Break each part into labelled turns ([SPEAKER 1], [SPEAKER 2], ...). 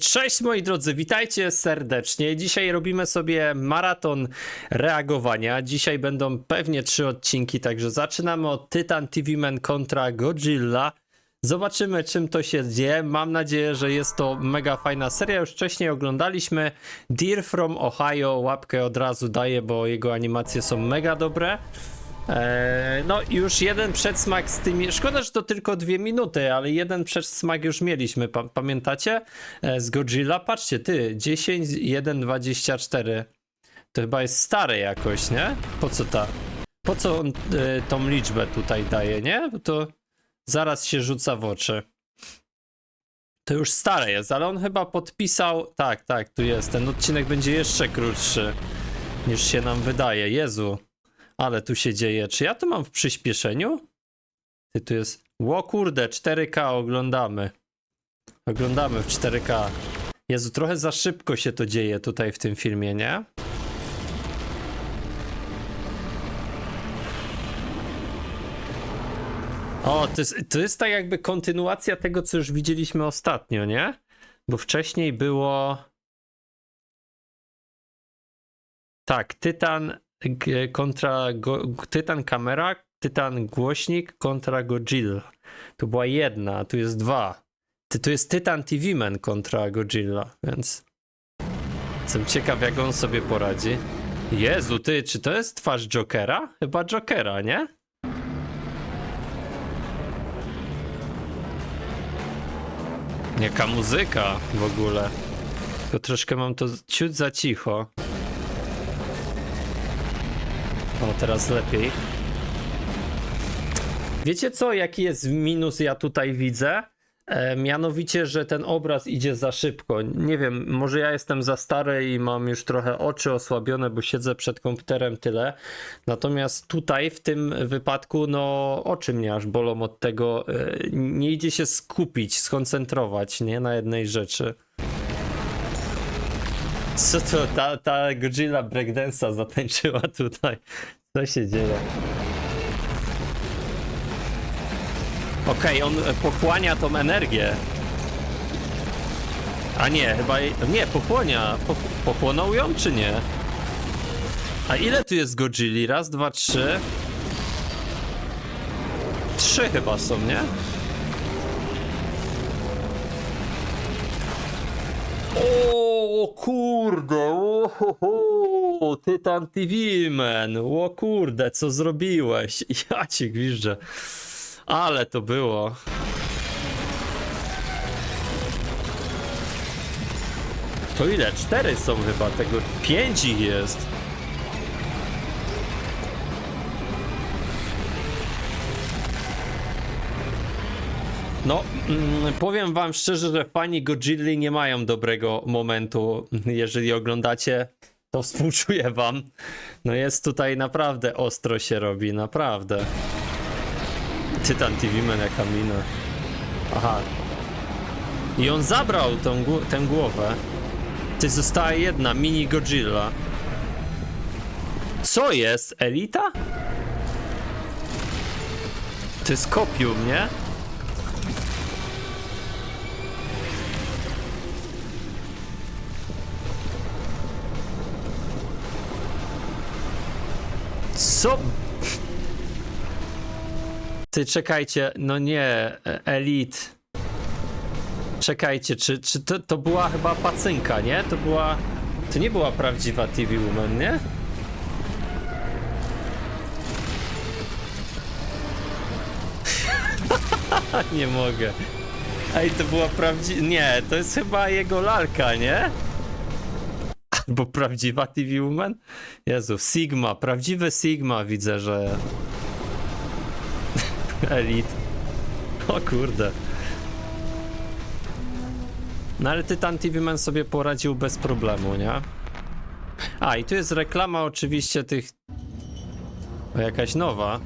[SPEAKER 1] Cześć moi drodzy, witajcie serdecznie. Dzisiaj robimy sobie maraton reagowania. Dzisiaj będą pewnie trzy odcinki, także zaczynamy od Titan TV Man kontra Godzilla. Zobaczymy czym to się dzieje. Mam nadzieję, że jest to mega fajna seria. Już wcześniej oglądaliśmy Deer from Ohio. Łapkę od razu daję, bo jego animacje są mega dobre. Eee, no już jeden przedsmak z tymi. Szkoda, że to tylko dwie minuty, ale jeden przedsmak już mieliśmy. Pa pamiętacie? E, z Godzilla. Patrzcie, ty 10, 1, 24. To chyba jest stare jakoś, nie? Po co ta? Po co on e, tą liczbę tutaj daje, nie? Bo to zaraz się rzuca w oczy. To już stare jest, ale on chyba podpisał. Tak, tak, tu jest. Ten odcinek będzie jeszcze krótszy niż się nam wydaje. Jezu. Ale tu się dzieje. Czy ja to mam w przyspieszeniu? Ty tu jest. Ło kurde, 4K oglądamy. Oglądamy w 4K. Jezu, trochę za szybko się to dzieje tutaj w tym filmie, nie? O, to jest, to jest tak jakby kontynuacja tego, co już widzieliśmy ostatnio, nie? Bo wcześniej było. Tak, Tytan kontra go, Tytan kamera, Tytan głośnik kontra Godzilla. Tu była jedna, a tu jest dwa. Tu jest Tytan TV Man kontra Godzilla, więc jestem ciekaw jak on sobie poradzi. Jezu, ty, czy to jest twarz Jokera? Chyba Jokera, nie? Jaka muzyka w ogóle. Tylko troszkę mam to ciut za cicho. Teraz lepiej. Wiecie co, jaki jest minus ja tutaj widzę? E, mianowicie, że ten obraz idzie za szybko. Nie wiem, może ja jestem za stary i mam już trochę oczy osłabione, bo siedzę przed komputerem tyle. Natomiast tutaj w tym wypadku, no oczy mnie aż bolą od tego. E, nie idzie się skupić, skoncentrować, nie na jednej rzeczy. Co to, ta, ta Godzilla breakdance'a zatańczyła tutaj. Co się dzieje? Okej, on e, pochłania tą energię. A nie, chyba... Nie, pochłania. Po, pochłonął ją, czy nie? A ile tu jest Godzilli? Raz, dwa, trzy. Trzy chyba są, nie? O kurde, o, Tytan TV man, o kurde, co zrobiłeś? Ja ci gwiżdżę. Ale to było. To ile? Cztery są chyba tego. Pięć ich jest. No, mm, powiem wam szczerze, że fani Godzilli nie mają dobrego momentu. Jeżeli oglądacie, to współczuję wam. No jest tutaj naprawdę ostro się robi, naprawdę. Tytan TV Man jaka mina. Aha. I on zabrał tą, tę głowę. Ty została jedna, mini Godzilla. Co jest? Elita? To jest kopium, nie? Co? Ty czekajcie, no nie, Elit. Czekajcie, czy, czy to, to była chyba pacynka, nie? To była. To nie była prawdziwa TV Woman, nie? nie mogę. Ej, to była prawdziwa. Nie, to jest chyba jego lalka, nie? Albo prawdziwa TV Woman? Jezu, Sigma, prawdziwe Sigma widzę, że. Elit. O kurde. No ale Tytan TV Man sobie poradził bez problemu, nie? A, i tu jest reklama oczywiście tych... O, jakaś nowa.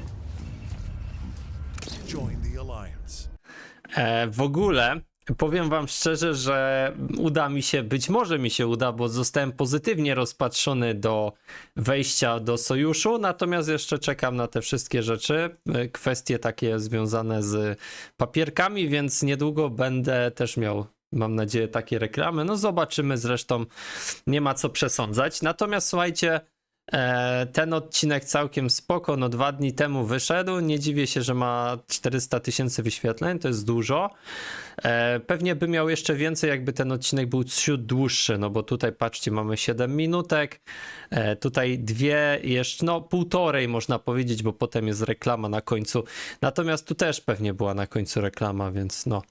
[SPEAKER 1] E, w ogóle powiem wam szczerze, że uda mi się, być może mi się uda, bo zostałem pozytywnie rozpatrzony do wejścia do sojuszu, natomiast jeszcze czekam na te wszystkie rzeczy, e, kwestie takie związane z papierkami, więc niedługo będę też miał mam nadzieję, takie reklamy. No zobaczymy, zresztą nie ma co przesądzać. Natomiast słuchajcie, ten odcinek całkiem spoko, no dwa dni temu wyszedł. Nie dziwię się, że ma 400 tysięcy wyświetleń, to jest dużo. E, pewnie by miał jeszcze więcej, jakby ten odcinek był ciut dłuższy, no bo tutaj patrzcie, mamy 7 minutek, e, tutaj dwie, jeszcze no półtorej można powiedzieć, bo potem jest reklama na końcu. Natomiast tu też pewnie była na końcu reklama, więc no.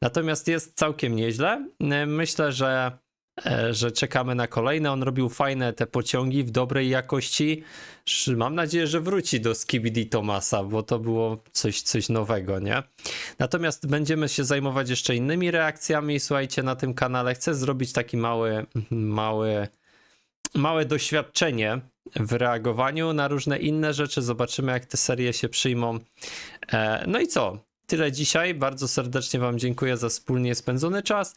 [SPEAKER 1] Natomiast jest całkiem nieźle. E, Myślę, że e, że czekamy na kolejne. On robił fajne te pociągi w dobrej jakości. Mam nadzieję, że wróci do Skibidi Tomasa, bo to było coś, coś nowego, nie? Natomiast będziemy się zajmować jeszcze innymi reakcjami. Słuchajcie, na tym kanale chcę zrobić taki mały, mały, małe doświadczenie w reagowaniu na różne inne rzeczy. Zobaczymy, jak te serie się przyjmą. E, No i co? Tyle dzisiaj. Bardzo serdecznie Wam dziękuję za wspólnie spędzony czas.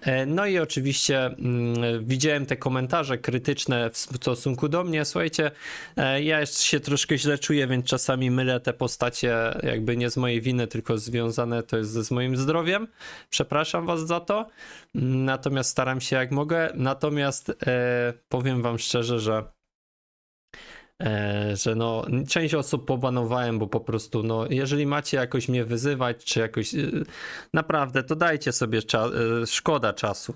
[SPEAKER 1] E, No i oczywiście mm, widziałem te komentarze krytyczne w stosunku do mnie. Słuchajcie, e, ja jeszcze się troszkę źle czuję, więc czasami mylę te postacie, jakby nie z mojej winy, tylko związane to jest z moim zdrowiem. Przepraszam Was za to. Natomiast staram się jak mogę. Natomiast e, powiem Wam szczerze, że że no, część osób pobanowałem, bo po prostu, no, jeżeli macie jakoś mnie wyzywać, czy jakoś, y, naprawdę, to dajcie sobie, cza- y, szkoda czasu.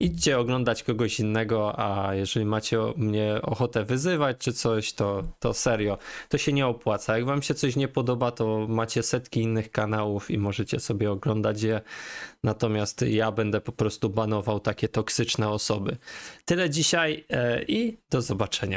[SPEAKER 1] Idźcie oglądać kogoś innego, a jeżeli macie mnie ochotę wyzywać czy coś, to, to serio, to się nie opłaca. Jak wam się coś nie podoba, to macie setki innych kanałów i możecie sobie oglądać je. Natomiast ja będę po prostu banował takie toksyczne osoby. Tyle dzisiaj e, i do zobaczenia.